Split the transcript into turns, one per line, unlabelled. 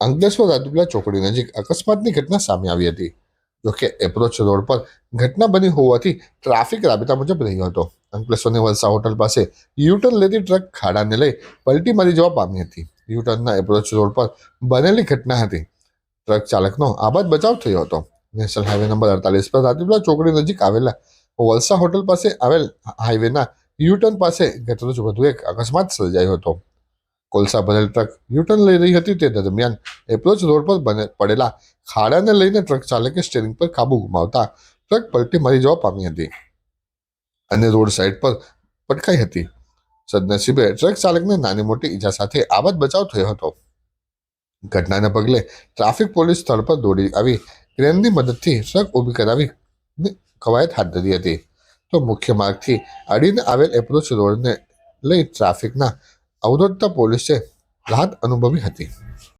અંકલેશ્વર રાજુલા ચોકડી નજીક અકસ્માતની ઘટના સામે આવી હતી. જોકે એપ્રોચ રોડ પર ઘટના બની હોવાથી ટ્રાફિક રાબેતા મુજબ રહ્યો હતો. અંકલેશ્વરની વલસા હોટલ પાસે યુટર્ન લેતી ટ્રક ખાડાને લઈ પલટી મારી જવા પામી હતી. યુટર્નના એપ્રોચ રોડ પર બનેલી ઘટના હતી. ટ્રક ચાલકનો આબાદ બચાવ થયો હતો. નેશનલ હાઈવે નંબર અડતાલીસ પર રાજુલા ચોકડી નજીક આવેલા વલસા હોટલ પાસે આવેલ હાઈવેના યુટર્ન પાસે ગતરોજ વધુ એક અકસ્માત સર્જાયો હતો. કોલસા ભરેલ ટ્રક યુટર્ન લઈ રહી હતી તે દરમિયાન એપ્રોચ રોડ પર બને પડેલા ખાડાને લઈને ટ્રક ચાલકે સ્ટેરિંગ પર કાબુ ગુમાવતા ટ્રક પલટી મારી જવા પામી હતી અને રોડ સાઈડ પર પટકાઈ હતી. સદનસીબે ટ્રક ચાલકને નાની મોટી ઈજા સાથે આબાદ બચાવ થયો હતો. ઘટનાને પગલે ટ્રાફિક પોલીસ સ્થળ પર દોડી આવી ક્રેનની મદદથી ટ્રક ઊભી કરાવી કવાયત હાથ ધરી હતી. તો મુખ્ય માર્ગથી અડીને આવેલ એપ્રોચ રોડને લઈ ટ્રાફિકના અવધોધતા પોલીસે રાહત અનુભવી હતી.